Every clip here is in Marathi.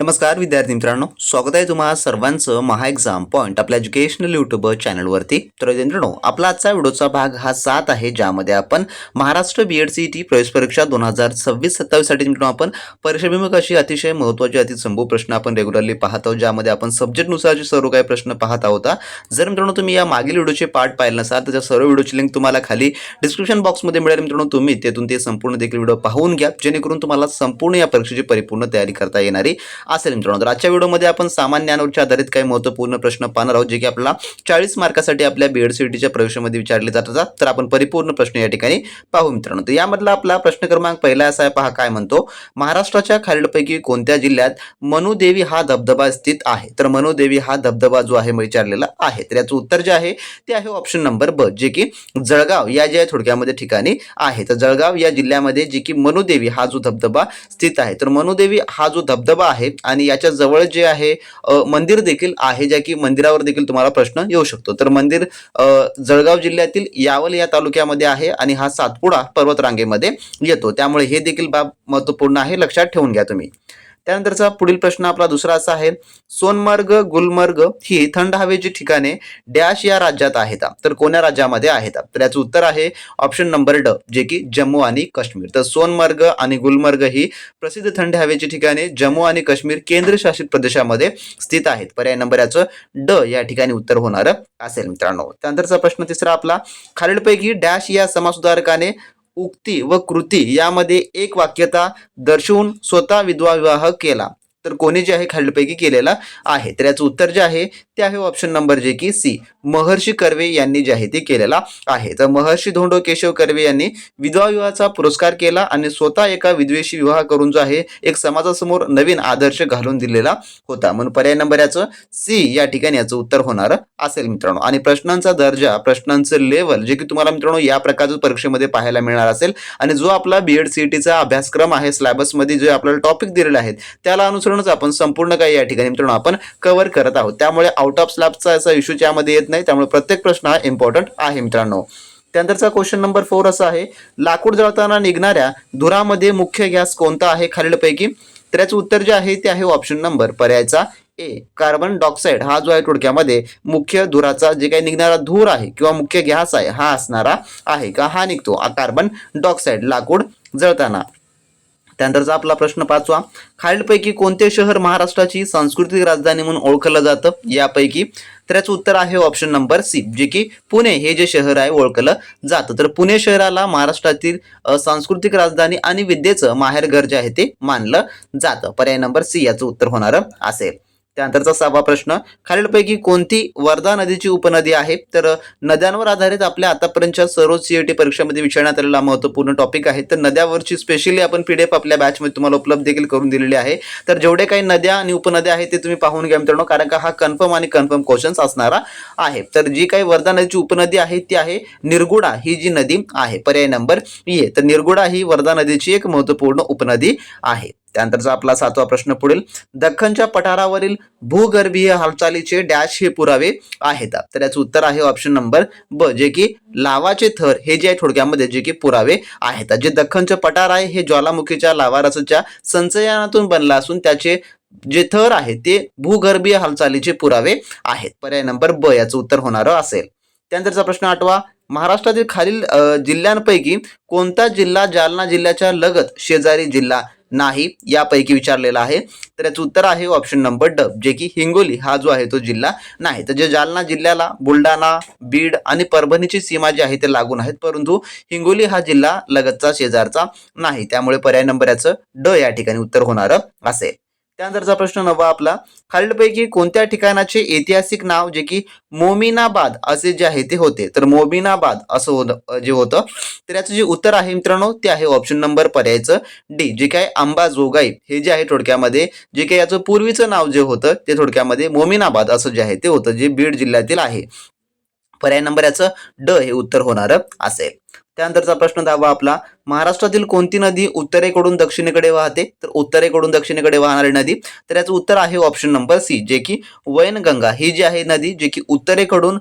नमस्कार विद्यार्थी मित्रांनो. स्वागत आहे तुम्हाला सर्वांचं महा एक्झाम पॉईंट आपल्या एज्युकेशनल यूट्यूब चॅनलवरती तर मित्रांनो आपला आजचा व्हिडिओचा भाग हा सात आहे ज्यामध्ये आपण Maharashtra B Ed C T प्रवेश परीक्षा दोन हजार सव्वीस सत्तावीससाठी मित्रांनो आपण परीक्षाभिमुख अशी अतिशय महत्त्वाची अतिसंभू प्रश्न आपण रेग्युलरली पाहत आहोत ज्यामध्ये आपण सब्जेक्टनुसारचे सर्व काही प्रश्न पाहत आहोत जर मित्रांनो तुम्ही या मागील व्हिडिओचे पार्ट पाहिले नसाल तर त्या सर्व व्हिडिओची लिंक तुम्हाला खाली डिस्क्रिप्शन बॉक्समध्ये मिळेल. मित्रांनो तुम्ही तेथून ते संपूर्ण देखील व्हिडिओ पाहून घ्या जेणेकरून तुम्हाला संपूर्ण या परीक्षेची परिपूर्ण तयारी करता येणारी. असेल मित्रांनो. तर आजच्या व्हिडिओमध्ये आपण सामान्य ज्ञानावरच्या आधारित काही महत्त्वपूर्ण प्रश्न पाहणार आहोत जे की आपल्याला चाळीस मार्कासाठी आपल्या बीएड सीईटीच्या प्रवेशामध्ये विचारले जातात तर आपण परिपूर्ण प्रश्न या ठिकाणी पाहू मित्रांनो. तर यामधला आपला प्रश्न क्रमांक पहिला असा आहे पहा काय म्हणतो. महाराष्ट्राच्या खालीलपैकी कोणत्या जिल्ह्यात मनुदेवी हा धबधबा स्थित आहे? तर मनुदेवी हा धबधबा जो आहे विचारलेला आहे. तर याचं उत्तर जे आहे ते आहे ऑप्शन नंबर ब जे की जळगाव या ज्या थोडक्यामध्ये ठिकाणी आहे. तर जळगाव या जिल्ह्यामध्ये जे की मनुदेवी हा जो धबधबा स्थित आहे. तर मनुदेवी हा जो धबधबा आहे आणि याच्या जवळ जे आहे मंदिर देखील आहे ज्या की मंदिरावर देखील तुम्हाला प्रश्न येऊ शकतो. तर मंदिर जळगाव जिल्ह्यातील यावल या तालुक्यामध्ये आहे आणि हा सातपुडा पर्वतरांगेमध्ये येतो. त्यामुळे हे देखील बाब महत्त्वपूर्ण आहे. लक्षात ठेवून घ्या तुम्ही. त्यानंतरचा पुढील प्रश्न आपला दुसरा असा आहे सोनमर्ग गुलमर्ग ही थंड हवेची ठिकाणे डॅश या राज्यात आहेत. तर कोण्या राज्यामध्ये आहेत? तर याचं उत्तर आहे ऑप्शन नंबर ड जे की जम्मू आणि काश्मीर. तर सोनमर्ग आणि गुलमर्ग ही प्रसिद्ध थंड हवेची ठिकाणे जम्मू आणि काश्मीर केंद्रशासित प्रदेशामध्ये स्थित आहेत. पर्याय नंबर याचं ड या ठिकाणी उत्तर होणार असेल मित्रांनो. त्यानंतरचा प्रश्न तिसरा आपला खालीलपैकी डॅश या समाजसुधारकाने उक्ती व कृती यामध्ये एक वाक्यता दर्शवून स्वतः विधवा विवाह केला. तर कोणी जे आहे खालीलपैकी केलेला आहे. तर याचं उत्तर जे आहे ते आहे ऑप्शन नंबर जे की सी महर्षी कर्वे यांनी जे आहे ते केलेला आहे. तर महर्षी धोंडो केशव कर्वे यांनी विधवा विवाहाचा पुरस्कार केला आणि स्वतः एका विधवेशी विवाह करून जो आहे एक समाजासमोर नवीन आदर्श घालून दिलेला होता. म्हणून पर्याय नंबर याचं सी या ठिकाणी याचं उत्तर होणार असेल मित्रांनो. आणि प्रश्नांचा दर्जा प्रश्नांचं लेवल जे की तुम्हाला मित्रांनो या प्रकारचं परीक्षेमध्ये पाहायला मिळणार असेल. आणि जो आपला बीएड सीईटीचा अभ्यासक्रम आहे स्लॅबसमध्ये जे आपल्याला टॉपिक दिलेले आहेत त्याला अनुसरूनच आपण संपूर्ण काही या ठिकाणी मित्रांनो आपण कव्हर करत आहोत. त्यामुळे आउट ऑफ स्लॅबचा असा इश्यू ज्यामध्ये येत नाही त्यामुळे प्रत्येक प्रश्न हा इम्पॉर्टंट आहे मित्रांनो. त्यानंतरचा क्वेश्चन नंबर फोर असा आहे लाकूड जळताना निघणाऱ्या धुरामध्ये मुख्य गॅस कोणता आहे खालीलपैकी? तर याचं उत्तर जे आहे ते आहे ऑप्शन नंबर पर्यायचा ए. कार्बन डायऑक्साईड हा जो आहे थोडक्यामध्ये मुख्य धुराचा जे काही निघणारा धूर आहे किंवा मुख्य गॅस आहे हा असणारा आहे का? हा निघतो. कार्बन डायऑक्साईड लाकूड जळताना. त्यानंतरचा आपला प्रश्न पाचवा. खालीलपैकी कोणते शहर महाराष्ट्राची सांस्कृतिक राजधानी म्हणून ओळखलं जातं? यापैकी तर याचं उत्तर आहे ऑप्शन नंबर सी जे की पुणे हे जे शहर आहे ओळखलं जातं. तर पुणे शहराला महाराष्ट्रातील सांस्कृतिक राजधानी आणि विद्येचं माहेरघर जे आहे ते मानलं जातं. पर्याय नंबर सी याचं उत्तर होणार असेल. त्यानंतरचा सहावा प्रश्न खालीलपैकी कोणती वर्धा नदीची उपनदी आहे? तर नद्यांवर आधारित आपल्या आतापर्यंतच्या सर्व सीईटी परीक्षेमध्ये विचारण्यात आलेला महत्त्वपूर्ण टॉपिक आहे. तर नद्यावरची स्पेशली आपण पीडीएफ आपल्या बॅचमध्ये तुम्हाला उपलब्ध देखील करून दिलेली आहे. तर जेवढे काही नद्या आणि उपनद्या आहेत ते तुम्ही पाहून घ्या मित्रांनो कारण का हा कन्फर्म आणि कन्फर्म क्वेश्चन्स असणारा आहे. तर जी काही वर्धा नदीची उपनदी आहे ती आहे निर्गुडा ही जी नदी आहे पर्याय नंबर ए. तर निर्गुडा ही वर्धा नदीची एक महत्त्वपूर्ण उपनदी आहे. त्यानंतरचा आपला सातवा प्रश्न पुढील दख्खनच्या पठारावरील भूगर्भीय हालचालीचे डॅश हे पुरावे आहेत. तर याचं उत्तर आहे ऑप्शन नंबर ब जे की लावाचे थर हे जे आहे थोडक्यामध्ये जे की पुरावे आहेत. जे दख्खनचं पठार आहे हे ज्वालामुखीच्या लावारसाच्या संचयनातून बनलं असून त्याचे जे थर आहे ते भूगर्भीय हालचालीचे पुरावे आहेत. पर्याय नंबर ब याचं उत्तर होणार असेल. त्यानंतरचा प्रश्न आठवा महाराष्ट्रातील खालील जिल्ह्यांपैकी कोणता जिल्हा जालना जिल्ह्याच्या लगत शेजारी जिल्हा नाही यापैकी विचारलेला आहे. तर याचं उत्तर आहे ऑप्शन नंबर ड जे की हिंगोली हा जो आहे तो जिल्हा नाही. तर जे जालना जिल्ह्याला बुलढाणा बीड आणि परभणीची सीमा जी आहे ते लागून आहेत. परंतु हिंगोली हा जिल्हा लगतचा शेजारचा नाही. त्यामुळे पर्याय नंबर याचं ड या ठिकाणी उत्तर होणार असेल. त्यानंतरचा प्रश्न नवा आपला. खालीलपैकी कोणत्या ठिकाणाचे ऐतिहासिक नाव जे की मोमिनाबाद असे जे आहे ते होते? तर मोमिनाबाद असं होतं जे होतं. तर याचं जे उत्तर आहे मित्रांनो ते आहे ऑप्शन नंबर पर्यायचं डी जे काय अंबाजोगाई हे जे आहे थोडक्यामध्ये जे काही याचं पूर्वीचं नाव जे होतं ते थोडक्यामध्ये मोमिनाबाद असं जे आहे ते होतं जे बीड जिल्ह्यातील आहे. पर्याय नंबर याचं ड हे उत्तर होणार असेल. त्यानंतरचा प्रश्न दहावा आपला. महाराष्ट्रातील कोणती नदी उत्तरेकडून दक्षिणेकडे वाहते? तर उत्तरेकडून दक्षिणेकडे वाहणारी नदी. तर याचं उत्तर आहे ऑप्शन नंबर सी जे की वैनगंगा. ही जी आहे नदी जे की उत्तरेकडून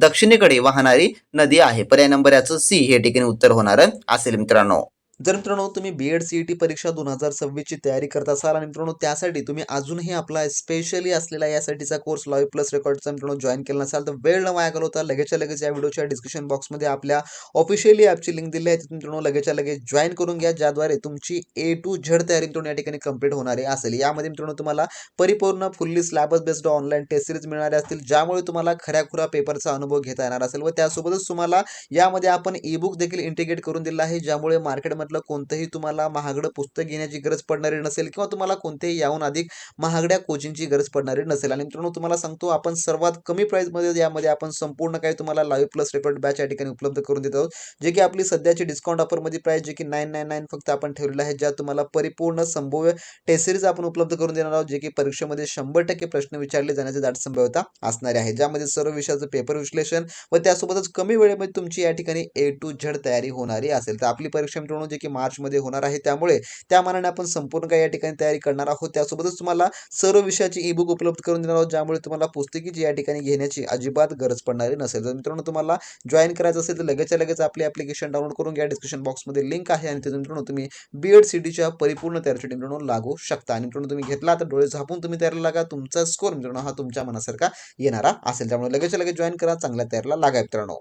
दक्षिणेकडे वाहणारी नदी आहे. पर्याय नंबर याचं सी हे ठिकाणी उत्तर होणार असेल मित्रांनो. जर मित्रांनो तुम्ही B Ed C E T परीक्षा दोन हजार सव्वीसची तयारी करत असाल आणि मित्रांनो त्यासाठी तुम्ही अजूनही आपला स्पेशली असलेला यासाठीचा कोर्स लॉय प्लस रेकॉर्डचा मित्रांनो जॉईन केला नसाल तर वेळ न वाया घालवता लगेचच्या लगेच या व्हिडिओच्या डिस्क्रिप्शन बॉक्समध्ये आपल्या ऑफिशियली ॲपची लिंक दिली आहे. तिथून मित्रांनो लगेचच्या लगेच जॉईन करून घ्या ज्याद्वारे तुमची ए टू झेड तयारी मित्रांनो या ठिकाणी कंप्लीट होणारी असेल. यामध्ये मित्रांनो तुम्हाला परिपूर्ण fully syllabus based online test series मिळणारे असतील ज्यामुळे तुम्हाला खऱ्याखुरा पेपरचा अनुभव घेता येणार असेल. व त्यासोबतच तुम्हाला यामध्ये आपण ई बुक देखील इंटिग्रेट करून दिला आहे ज्यामुळे मार्केटमधलं कोणतंही तुम्हाला महागडं पुस्तक घेण्याची गरज पडणारी नसेल किंवा तुम्हाला कोणतेही याहून अधिक महागड्या कोचिंगची गरज पडणारी नसेल. आणि मित्रांनो तुम्हाला सांगतो आपण सर्वात कमी प्राईसमध्ये यामध्ये आपण संपूर्ण काही तुम्हाला लाईव्ह प्लस रेकॉर्ड बॅच या ठिकाणी उपलब्ध करून देत आहोत जे की आपली सध्याची डिस्काउंट ऑफरमध्ये प्राईस जे की नाईन नाईन नाईन फक्त आपण ठेवलेलं आहे ज्यात तुम्हाला परिपूर्ण संभाव्य टेस्ट सिरीज आपण उपलब्ध करून देणार आहोत जे की परीक्षेमध्ये शंभर टक्के प्रश्न विचारले जाण्याची दाट संभाव्यता असणारे आहे. ज्यामध्ये सर्व विषयाचं पेपर विश्लेषण व त्यासोबतच कमी वेळेमध्ये तुमची या ठिकाणी ए टू झेड तयारी होणारी असेल. तर आपली परीक्षा मित्रांनो जे की मार्चमध्ये होणार आहे. त्यामुळे त्या मानाने आपण संपूर्ण काही या ठिकाणी तयारी करणार आहोत. त्यासोबतच तुम्हाला सर्व विषयाची ई बुक उपलब्ध करून देणार आहोत ज्यामुळे तुम्हाला पुस्तकीची या ठिकाणी घेण्याची अजिबात गरज पडणारी नसेल. तर मित्रांनो तुम्हाला जॉईन करायचं असेल तर लगेचच्या लगेच आपली ॲप्लिकेशन डाउनलोड करून घ्या. डिस्क्रिप्शन बॉक्समध्ये लिंक आहे आणि तिथून मित्रांनो तुम्ही बी एड सी डीच्या परिपूर्ण तयारीसाठी मित्रांनो लागू शकता. आणि मित्रांनो तुम्ही घेतला तर डोळे झापून तुम्ही तयारीला लागा. तुमचा स्कोर मित्रांनो हा तुमच्या मनासारखा येणारा असेल. त्यामुळे लगेच लगेच जॉईन करा. चांगल्या तयारीला लागा मित्रांनो.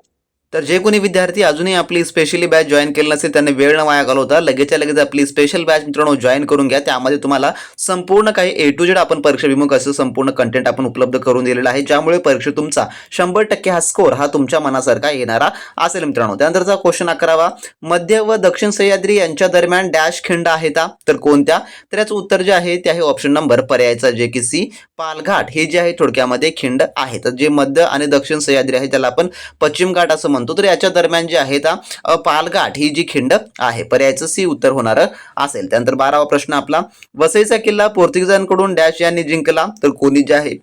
तर जे कोणी विद्यार्थी अजूनही आपली स्पेशली बॅच जॉईन केली नसेल त्यांनी वेळ न वाया घालवता लगेचच्या लगेच आपली स्पेशल बॅच मित्रांनो जॉईन करून घ्या. त्यामध्ये तुम्हाला संपूर्ण काही ए टू जेड आपण परीक्षा विमुख असं संपूर्ण कंटेंट आपण उपलब्ध करून दिलेलं आहे. ज्यामुळे परीक्षेत तुमचा शंभर टक्के हा स्कोर हा तुमच्या मनासारखा येणारा असेल मित्रांनो. त्यानंतरचा क्वेश्चन अकरावा मध्य व दक्षिण सह्याद्री यांच्या दरम्यान डॅश खिंड आहे का? तर कोणत्या? तर याचं उत्तर जे आहे ते आहे ऑप्शन नंबर पर्यायचा जे की सी पालघाट. हे जे आहे थोडक्यामध्ये खिंड आहे. तर जे मध्य आणि दक्षिण सह्याद्री आहे त्याला आपण पश्चिम घाट असं म्हणतो. तर याच्या दरम्यान जे आहे ता पालघाट ही जी खिंड आहे पर्यायचं सी उत्तर होणार असेल. त्यानंतर बारावा प्रश्न आपला वसईचा किल्ला पोर्तुगीजांकडून डॅश यांनी जिंकला तर कोणी जे आहे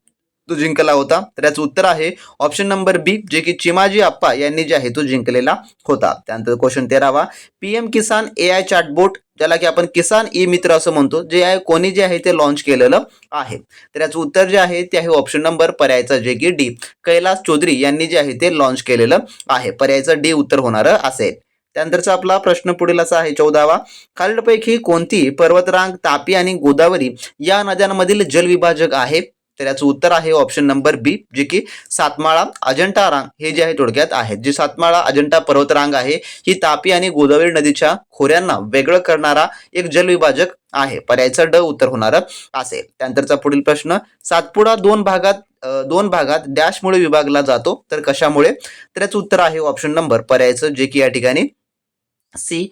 तो जिंकला होता. तर याचं उत्तर आहे ऑप्शन नंबर बी जे की चिमाजी आप्पा यांनी जे आहे तो जिंकलेला होता. त्यानंतर क्वेश्चन तेरावा P M Kisan A I chatbot ज्याला की आपण किसान ई मित्र असं म्हणतो जे आहे कोणी जे आहे ते लॉन्च केलेलं आहे. तर याचं उत्तर जे आहे ते आहे ऑप्शन नंबर पर्यायचा जे की डी कैलास चौधरी यांनी जे आहे ते लॉन्च केलेलं आहे. पर्यायचं डी उत्तर होणारं असेल. त्यानंतरचा आपला प्रश्न पुढील असा आहे चौदावा. खालीलपैकी कोणती पर्वतरांग तापी आणि गोदावरी या नद्यांमधील जलविभाजक आहे? तर याचं उत्तर आहे ऑप्शन नंबर बी जे की सातमाळा अजंठा रांग हे जे आहे थोडक्यात आहेत. जे सातमाळा अजंठा पर्वतरांग आहे ही तापी आणि गोदावरी नदीच्या खोऱ्यांना वेगळं करणारा एक जलविभाजक आहे. पर्यायचं ड उत्तर होणार असेल. त्यानंतरचा पुढील प्रश्न सातपुडा दोन भागात दोन भागात डॅशमुळे विभागला जातो तर कशामुळे? तर याचं उत्तर आहे ऑप्शन नंबर पर्यायचं जे की या ठिकाणी सी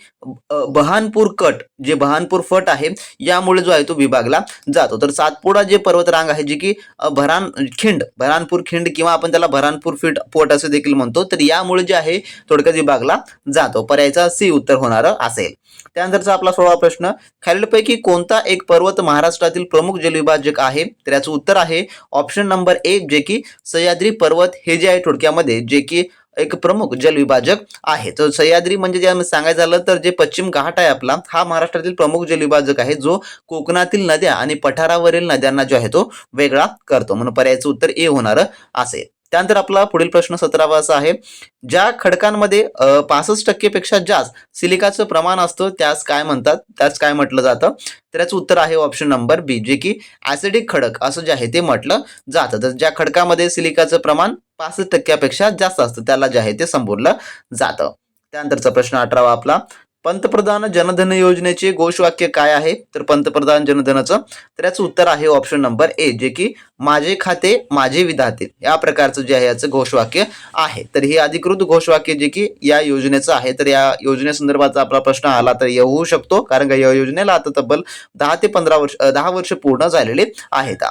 बहानपूर कट जे बहानपूर फट आहे यामुळे जो आहे तो विभागला जातो. तर सातपुडा जे पर्वतरांग आहे जे की भरान खिंड भरानपूर खिंड किंवा आपण त्याला भरानपूर फिट पोट असं देखील म्हणतो तर यामुळे जे आहे थोडक्यात विभागला जातो. पर्यायचा सी उत्तर होणार असेल. त्यानंतरचा आपला सोळा प्रश्न खालीलपैकी कोणता एक पर्वत महाराष्ट्रातील प्रमुख जलविभाजक आहे? तर याचं उत्तर आहे ऑप्शन नंबर एक जे की सह्याद्री पर्वत हे जे आहे थोडक्यामध्ये जे की एक प्रमुख जलविभाजक आहे. तर सह्याद्री म्हणजे जे सांगायचं झालं तर जे पश्चिम घाट आहे आपला हा महाराष्ट्रातील प्रमुख जलविभाजक आहे जो कोकणातील नद्या आणि पठारावरील नद्यांना जो आहे तो वेगळा करतो. म्हणून पर्यायाचं उत्तर ए होणार असेल. त्यानंतर आपला पुढील प्रश्न सतरावा असा आहे ज्या खडकांमध्ये पासष्ट टक्केपेक्षा जास्त सिलिकाचं प्रमाण असतं त्यास काय म्हणतात? त्यास काय म्हटलं जातं? तर याचं उत्तर आहे ऑप्शन नंबर बी जे की ॲसिडिक खडक असं जे आहे ते म्हटलं जातं. तर ज्या खडकामध्ये सिलिकाचं प्रमाण पासष्ट टक्क्यापेक्षा जास्त असतं. त्याला जे आहे ते संबोधलं जातं. त्यानंतरचा प्रश्न अठरावा आपला. पंतप्रधान जनधन योजनेचे घोषवाक्य काय आहे? तर पंतप्रधान जनधनाचं. तर याचं उत्तर आहे ऑप्शन नंबर ए जे की माझे खाते माझे विधाते या प्रकारचं जे आहे याचं घोषवाक्य आहे. तर हे अधिकृत घोषवाक्य जे की या योजनेचं आहे. तर या योजनेसंदर्भाचा आपला प्रश्न आला तर येऊ शकतो. कारण का या योजनेला आता तब्बल दहा ते पंधरा वर्ष दहा वर्ष पूर्ण झालेले आहेत.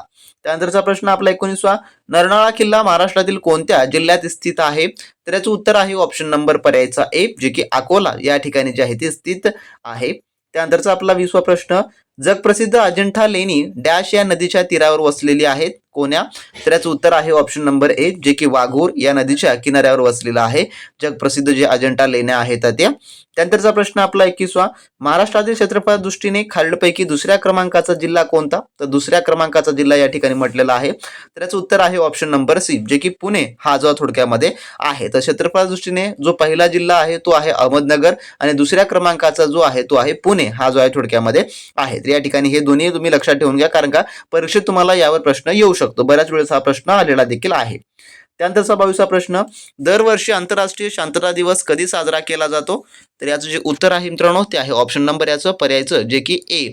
त्यानंतरचा प्रश्न आपला एकोणीसवा. नरनाळा किल्ला महाराष्ट्रातील कोणत्या जिल्ह्यात स्थित आहे? तर याचं उत्तर आहे ऑप्शन नंबर पर्यायचा ए जे की अकोला. या ठिकाणी जे आहे ते स्थित आहे. त्यानंतरचा आपला वीसवा प्रश्न जगप्रसिद्ध अजिंठा लेणी डॅश या नदीच्या तीरावर वसलेली आहेत. कोण्या तर याचं उत्तर आहे ऑप्शन नंबर ए जे की वाघूर या नदीच्या किनाऱ्यावर वसलेलं आहे. जगप्रसिद्ध जे अजंठा लेण्या आहेत त्या. त्यानंतरचा प्रश्न आपला एकवीसवा. महाराष्ट्रातील क्षेत्रफळ दृष्टीने खालीलपैकी दुसऱ्या क्रमांकाचा जिल्हा कोणता? तर दुसऱ्या क्रमांकाचा जिल्हा या ठिकाणी म्हटलेला आहे. तर याचं उत्तर आहे ऑप्शन नंबर सी जे की पुणे. हा जो थोडक्यामध्ये आहे. तर क्षेत्रफळ दृष्टीने जो पहिला जिल्हा आहे तो आहे अहमदनगर. आणि दुसऱ्या क्रमांकाचा जो आहे तो आहे पुणे. हा जो आहे थोडक्यामध्ये आहे. तर या ठिकाणी हे दोन्ही तुम्ही लक्षात ठेवून घ्या. कारण का? परीक्षेत तुम्हाला यावर प्रश्न येऊ शकतो. बऱ्याच वेळेस हा प्रश्न आलेला देखील आहे. त्यानंतरचा बावीसा प्रश्न दरवर्षी आंतरराष्ट्रीय शांतता दिवस कधी साजरा केला जातो? तर याचं जे उत्तर आहे मित्रांनो ते आहे ऑप्शन नंबर याचं पर्यायचं जे की ए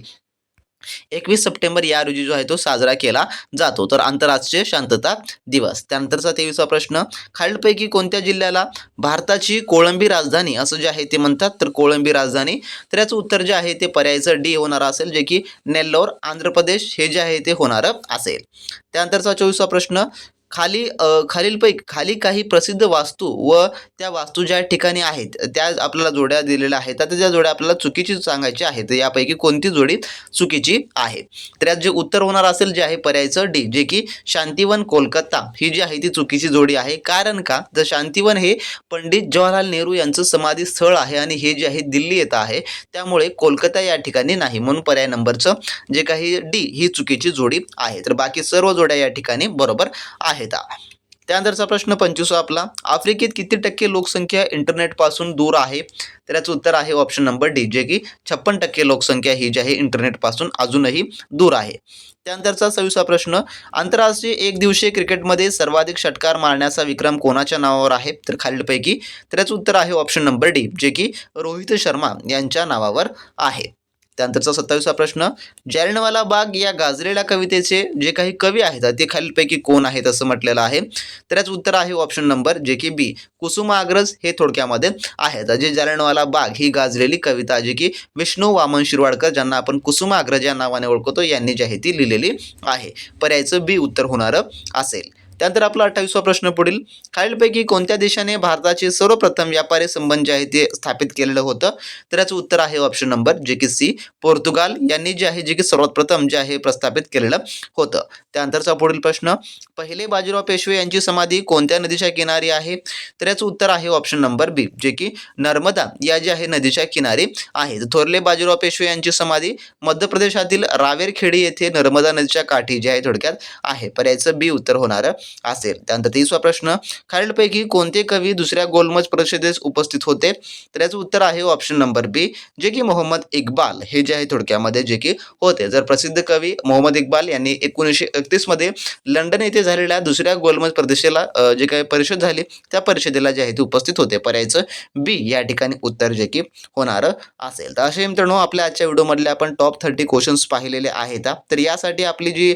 एकवीस सप्टेंबर या रोजी जो आहे तो साजरा केला जातो. तर आंतरराष्ट्रीय शांतता दिवस. त्यानंतरचा तेवीसवा प्रश्न खालीलपैकी कोणत्या जिल्ह्याला भारताची कोळंबी राजधानी असं जे आहे ते म्हणतात? तर कोळंबी राजधानी. तर याचं उत्तर जे आहे ते पर्यायचं डी होणार असेल जे की नेल्लोर आंध्र प्रदेश हे जे आहे ते होणारं असेल. त्यानंतरचा चोवीसवा प्रश्न खाली खालीलपैकी खाली काही प्रसिद्ध वास्तू व त्या वास्तू ज्या ठिकाणी आहेत त्या आपल्याला जोड्या दिलेल्या आहेत. तर त्या जोड्या आपल्याला चुकीची सांगायची आहेत. तर यापैकी कोणती जोडी चुकीची आहे? तर यात जे उत्तर होणार असेल जे आहे पर्यायचं डी जे की शांतिवन कोलकाता. ही जी आहे ती चुकीची जोडी आहे. कारण का? तर शांतिवन हे पंडित जवाहरलाल नेहरू यांचं समाधी स्थळ आहे आणि हे जे आहे दिल्ली येतं आहे. त्यामुळे कोलकाता या ठिकाणी नाही. म्हणून पर्याय नंबरचं जे काही डी ही चुकीची जोडी आहे. तर बाकी सर्व जोड्या या ठिकाणी बरोबर आहेत. त्यानंतरचा प्रश्न पंचवीसवा आपला. आफ्रिकेत किती टक्के लोकसंख्या इंटरनेटपासून दूर आहे? तर याचं उत्तर आहे ऑप्शन नंबर डी जे की छप्पन टक्के लोकसंख्या ही जी आहे इंटरनेटपासून अजूनही दूर आहे. त्यानंतरचा सविसा प्रश्न आंतरराष्ट्रीय एक दिवसीय क्रिकेटमध्ये सर्वाधिक षटकार मारण्याचा विक्रम कोणाच्या नावावर आहे? तर खालीलपैकी तर याचं उत्तर आहे ऑप्शन नंबर डी जे की रोहित शर्मा यांच्या नावावर आहे. त्यानंतरचा सत्तावीसा प्रश्न जालियनवाला बाग या गाजलेल्या कवितेचे जे काही कवी आहेत ते खालीलपैकी कोण आहेत असं म्हटलेलं आहे. तर याचं उत्तर आहे ऑप्शन नंबर जे की बी कुसुमाग्रज हे थोडक्यामध्ये आहेत. जे जालियनवाला बाग ही गाजलेली कविता जे की विष्णू वामन शिरवाडकर ज्यांना आपण कुसुमाग्रज या नावाने ओळखतो यांनी जी आहे ती लिहिलेली आहे. पर्यायचं बी उत्तर होणारं असेल. त्यानंतर आपला अठ्ठावीसवा प्रश्न पुढील. खालीलपैकी कोणत्या देशाने भारताचे सर्वप्रथम व्यापारी संबंध जे आहे ते स्थापित केलेलं होतं? तर याचं उत्तर आहे ऑप्शन नंबर जे की सी पोर्तुगाल. यांनी जे आहे जे की सर्वात प्रथम जे आहे प्रस्थापित केलेलं होतं. त्यानंतरचा पुढील प्रश्न पहिले बाजीराव पेशवे यांची समाधी कोणत्या नदीच्या किनारी आहे? तर याचं उत्तर आहे ऑप्शन नंबर बी जे की नर्मदा. या जे आहे नदीच्या किनारी आहे. थोरले बाजीराव पेशवे यांची समाधी मध्य प्रदेशातील रावेरखेडी येथे नर्मदा नदीच्या काठी जे आहे थोडक्यात आहे. पर्यायचं बी उत्तर होणारं. असेल. त्यानंतर तीसवा प्रश्न खालीलपैकी कोणते कवी दुसऱ्या गोलमज परिषदेस उपस्थित होते? तर याचं उत्तर आहे ऑप्शन नंबर बी जे की मोहम्मद इक्बाल. हे जे आहे थोडक्यामध्ये जे की होते. जर प्रसिद्ध कवी मोहम्मद इक्बाल यांनी एकोणीसशे एकतीसमध्ये लंडन येथे झालेल्या दुसऱ्या गोलमज प्रदेशाला जे काही परिषद झाली त्या परिषदेला जे आहे ते उपस्थित होते. पर्यायचं बी या ठिकाणी उत्तर जे की होणारं असेल. तर असे मित्रांनो आपल्या आजच्या व्हिडिओमधले आपण टॉप थर्टी क्वेश्चन्स पाहिलेले आहेत. तर यासाठी आपली जी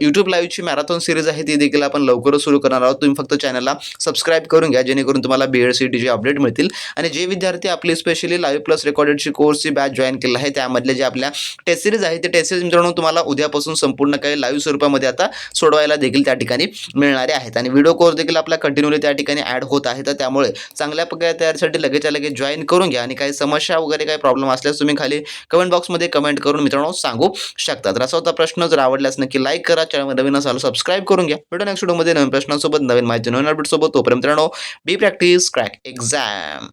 यूट्यूब लाईव्हची मॅरेथॉन सिरीज आहे ती देखील आपण लवकरच सुरू करणार आहोत. तुम्ही फक्त चॅनलला सबस्क्राईब करून घ्या जेणेकरून तुम्हाला बी एड सी टीचे अपडेट मिळतील. आणि जे विद्यार्थी आपली स्पेशली लाईव्ह प्लस रेकॉर्डेडची कोर्सची बॅच जॉईन केलं आहे त्यामधले जे आपल्या टेस्ट सिरीज आहे ते टेस्ट सिरीज मित्रांनो तुम्हाला उद्यापासून संपूर्ण काही लाईव्ह स्वरूपामध्ये आता सोडवायला देखील त्या ठिकाणी मिळणारे आहेत. आणि व्हिडिओ कोर्स देखील आपल्या कंटिन्यूली त्या ठिकाणी ॲड होत आहे. तर त्यामुळे चांगल्या प्रकारे तयारीसाठी लगेचच्या लगेच जॉईन करून घ्या. आणि काही समस्या वगैरे काही प्रॉब्लेम असल्यास तुम्ही खाली कमेंट बॉक्समध्ये कमेंट करून मित्रांनो सांगू शकता. तर असा होता प्रश्न. जर आवडल्यास नक्की लाईक करा. चॅनल नवीन असाल सबस्क्राईब करून घ्या. भेटू नेक्स्ट व्हिडिओमध्ये नवीन प्रश्नांसोबत नवीन माहिती नवीन अपडेटसोबत तोपर्यंत मित्रांनो बी प्रॅक्टिस क्रॅक एक्झाम